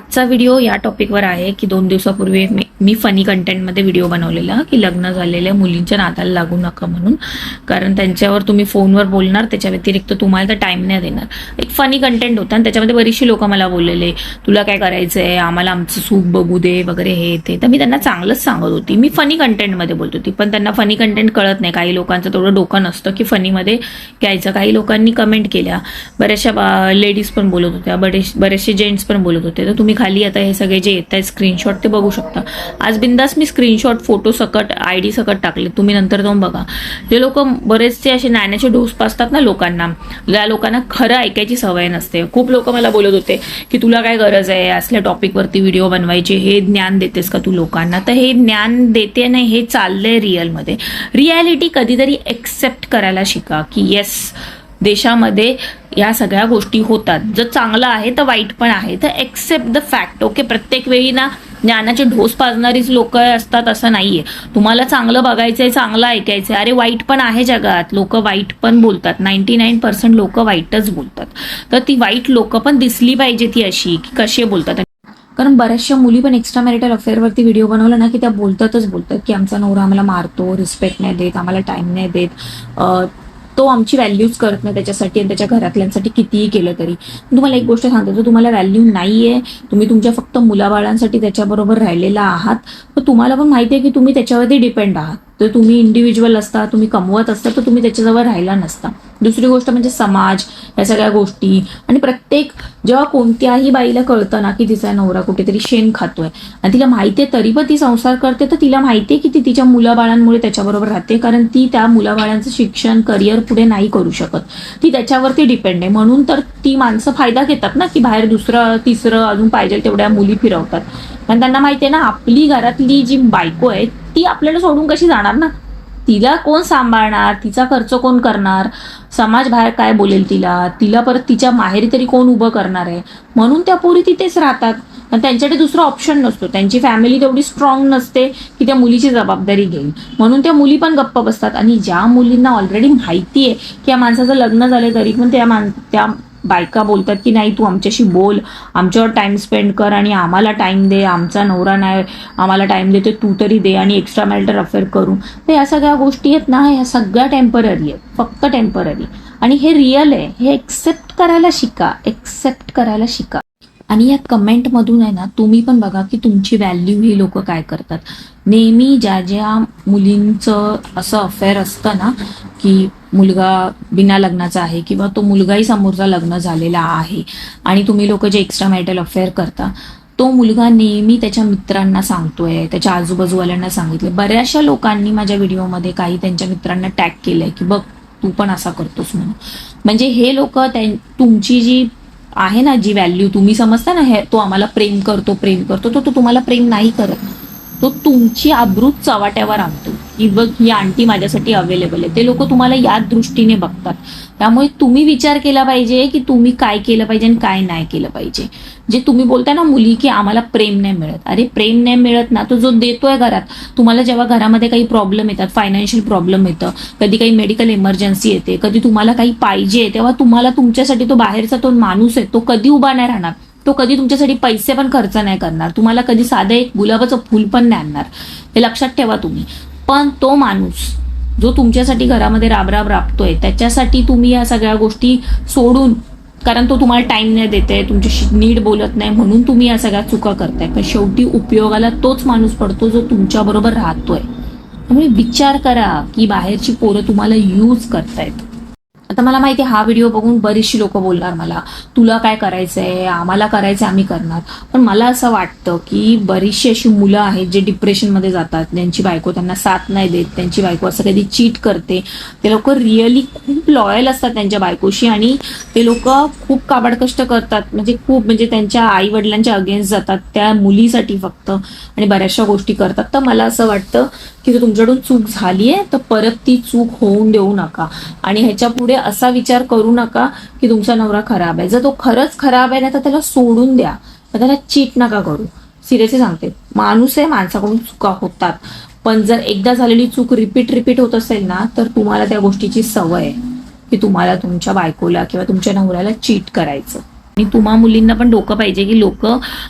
आजचा व्हिडिओ या टॉपिकवर आहे की दोन दिवसापूर्वी मी- मी फनी कंटेंटमध्ये व्हिडिओ बनवलेला की लग्न झालेल्या मुलींच्या नात्याला लागू नका म्हणून. कारण त्यांच्यावर तुम्ही फोनवर बोलणार त्याच्या व्यतिरिक्त तुम्हाला तर टाइम नाही देणार. एक फनी कंटेंट होता आणि त्याच्यामध्ये बरीचशी लोक मला बोललेले तुला काय करायचंय? आम्हाला आमचं सुख बघू दे वगैरे हे ते. तर मी त्यांना चांगलंच सांगत होती. मी फनी कंटेंटमध्ये बोलत होती. पण त्यांना फनी कंटेंट कळत नाही. काही लोकांचं तेवढं डोकं नसतं की फनीमध्ये घ्यायचं. काही लोकांनी कमेंट केल्या. बऱ्याचशा लेडीज पण बोलत होत्या. बरेच बरेचसे जेंट्स पण बोलत होते. तर तुम्ही तुम्ही खाली आता हे सगळे जे येत आहेत स्क्रीनशॉट ते बघू शकता. आज बिंदास मी स्क्रीनशॉट फोटो सकट आय डी सकट टाकले. तुम्ही नंतर जाऊन बघा. जे लोक बरेचसे असे नाण्याचे डोस पासतात ना लोकांना ज्या लोकांना खरं ऐकायची सवय नसते. खूप लोक मला बोलत होते की तुला काय गरज आहे? असल्या टॉपिकवरती व्हिडिओ बनवायचे. हे ज्ञान देतेस का तू लोकांना? तर हे ज्ञान देते नाही हे चाललंय रिअलमध्ये रियालिटी कधीतरी एक्सेप्ट करायला शिका की येस देशामध्ये या सगळ्या गोष्टी होतात. जर चांगलं आहे तर वाईट पण आहे. तर एक्सेप्ट द फॅक्ट ओके प्रत्येक वेळी ना ज्ञानाचे ढोस पाजणारीच लोक असतात असं नाहीये. तुम्हाला चांगलं बघायचंय चांगलं ऐकायचंय. अरे वाईट पण आहे जगात. लोक वाईट पण बोलतात. नाईन्टी नाईन पर्सेंट लोक वाईटच बोलतात. तर ती वाईट लोक पण दिसली पाहिजे ती अशी की कसे बोलतात. कारण बऱ्याचशा मुली पण एक्स्ट्रा मॅरिटल अफेअरवरती व्हिडिओ बनवला ना की त्या बोलतातच बोलतात की आमचा नवरा आम्हाला मारतो रिस्पेक्ट नाही देत आम्हाला टाईम नाही देत. तो आमची व्हॅल्यूज करत नाही त्याच्यासाठी आणि त्याच्या घरातल्यांसाठी कितीही केलं तरी. तुम्हाला एक गोष्ट सांगते तर तुम्हाला व्हॅल्यू नाहीये तुम्ही तुमच्या फक्त मुलाबाळांसाठी त्याच्याबरोबर राहिलेला आहात तर तुम्हाला पण माहिती आहे की तुम्ही त्याच्यावरती डिपेंड आहात. तर तुम्ही इंडिव्हिज्युअल असता तुम्ही कमवत असता तर तुम्ही त्याच्याजवळ राहिला नसता. दुसरी गोष्ट म्हणजे समाज या सगळ्या गोष्टी. आणि प्रत्येक जेव्हा कोणत्याही बाईला कळतं ना की तिचा नवरा कुठेतरी शेण खातोय आणि तिला माहितीये तरी पण ती संसार करते तर तिला माहितीये की ती तिच्या मुलाबाळांमुळे त्याच्याबरोबर राहते कारण ती त्या मुलाबाळांचं शिक्षण करिअर पुढे नाही करू शकत. ती त्याच्यावरती डिपेंड आहे. म्हणून तर ती माणसं फायदा घेतात ना की बाहेर दुसरं तिसरं अजून पाहिजे तेवढ्या मुली फिरवतात. कारण त्यांना माहितीये ना आपली घरातली जी बायको आहे ती आपल्याला सोडून कशी जाणार ना? तिला कोण सांभाळणार? तिचा खर्च कोण करणार? समाज बाहेर काय बोलेल तिला? तिला परत तिच्या माहेरी तरी कोण उभं करणार आहे? म्हणून त्या पोरी तिथेच राहतात. आणि त्यांच्याकडे दुसरा ऑप्शन नसतो. त्यांची फॅमिली तेवढी स्ट्रॉंग नसते की त्या मुलीची जबाबदारी घेईल. म्हणून त्या मुली पण गप्प बसतात. आणि ज्या मुलींना ऑलरेडी माहिती आहे की या माणसाचं लग्न झालं तरी पण त्या मान त्या बायका बोलतात की नाही तू आमच्याशी बोल. आमच्यावर टाईम स्पेंड कर आणि आम्हाला टाईम दे. आमचा नवरा नाही आम्हाला टाइम देते तू तरी दे आणि एक्स्ट्रा मॅरिटल अफेअर करू. तर या सगळ्या गोष्टी आहेत ना ह्या सगळ्या टेंपररी आहेत. फक्त टेंपररी आणि हे रिअल आहे. हे एक्सेप्ट करायला शिका. एक्सेप्ट करायला शिका. आणि या कमेंटमधून आहे ना तुम्ही पण बघा की तुमची व्हॅल्यू ही लोक काय करतात. नेहमी ज्या ज्या मुलींचं असं अफेअर असतं ना की मुलगा बिना लग्नाचा आहे किंवा तो मुलगाही समोरचा लग्न झालेला आहे आणि तुम्ही लोक जे एक्स्ट्रा मॅरिटल अफेअर करता तो मुलगा नेहमी त्याच्या मित्रांना सांगतोय त्याच्या आजूबाजूवाल्यांना सांगितलं बऱ्याचशा लोकांनी माझ्या व्हिडिओमध्ये काही त्यांच्या मित्रांना टॅग केलंय की बघ तू पण असा करतोस म्हणून. म्हणजे हे लोक तुमची जी आहे ना जी व्हॅल्यू तुम्ही समजता ना हे तो आम्हाला प्रेम करतो प्रेम करतो तो तो तुम्हाला प्रेम नाही करत. तो तुमची आब्रूच चवाट्यावर आणतो. की बघ ही आंटी माझ्यासाठी अवेलेबल आहे. ते लोक तुम्हाला याच दृष्टीने बघतात. त्यामुळे तुम्ही विचार केला पाहिजे की तुम्ही काय केलं पाहिजे आणि काय नाही केलं पाहिजे. जे तुम्ही बोलताय ना मुली की आम्हाला प्रेम नाही मिळत. अरे प्रेम नाही मिळत ना तो जो देतोय घरात. तुम्हाला जेव्हा घरामध्ये काही प्रॉब्लेम येतात फायनान्शियल प्रॉब्लेम येतं कधी काही मेडिकल इमर्जन्सी येते कधी तुम्हाला काही पाहिजे तेव्हा तुम्हाला तुमच्यासाठी तो बाहेरचा तो माणूस आहे तो कधी उभा नाही राहणार. तो कधी तुमच्यासाठी पैसे पण खर्च नाही करणार. तुम्हाला कधी साधं एक गुलाबाचं फुल पण नाही आणणार. हे लक्षात ठेवा तुम्ही. पण तो माणूस जो तुमच्यासाठी घरामध्ये राबराब राबतोय त्याच्यासाठी तुम्ही या सगळ्या गोष्टी सोडून कारण तो तुम्हाला टाइम नाही देते तुमच्याशी नीट बोलत नाही म्हणून तुम्ही या सगळ्या चुका करताय. पण शेवटी उपयोगाला तोच माणूस पडतो जो तुमच्याबरोबर राहतोय. त्यामुळे विचार करा की बाहेरची पोरं तुम्हाला यूज करतायत. आता मला माहिती हा व्हिडिओ बघून बरीचशी लोक बोलणार मला तुला काय करायचंय आम्हाला करायचं आम्ही करणार. पण मला असं वाटतं की बरीचशी अशी मुलं आहेत जे डिप्रेशनमध्ये जातात ज्यांची बायको त्यांना साथ नाही देत त्यांची बायको असं कधी चीट करते ते लोक रिअली खूप लॉयल असतात त्यांच्या बायकोशी आणि ते लोक खूप काबाड कष्ट करतात. म्हणजे खूप म्हणजे त्यांच्या आई वडिलांच्या अगेन्स्ट जातात त्या मुलीसाठी फक्त आणि बऱ्याचशा गोष्टी करतात. तर मला असं वाटतं की तुमच्याकडून चूक झालीये तर परत ती चूक होऊन देऊ नका. आणि ह्याच्या पुढे असा विचार करू नका की तुमचा नवरा खराब आहे. जर तो खरंच खराब आहे ना तर त्याला सोडून द्या. मग त्याला चीट नका करू. सिरियसली सांगते. माणूस आहे माणसाकडून चुका होतात. पण जर एकदा झालेली चूक रिपीट रिपीट होत असेल ना तर तुम्हाला त्या गोष्टीची सवय आहे की तुम्हाला तुमच्या बायकोला किंवा तुमच्या नवऱ्याला चीट करायचं. आणि तुम्हा मुलींना पण डोकं पाहिजे की लोक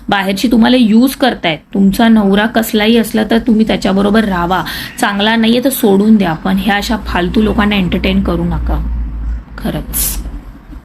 बाहेरची तुम्हाला यूज करतायत. तुमचा नवरा कसलाही असला तर तुम्ही त्याच्याबरोबर राहा चांगला नाही आहे तर सोडून द्या पण ह्या अशा फालतू लोकांना एंटरटेन करू नका. खरंच.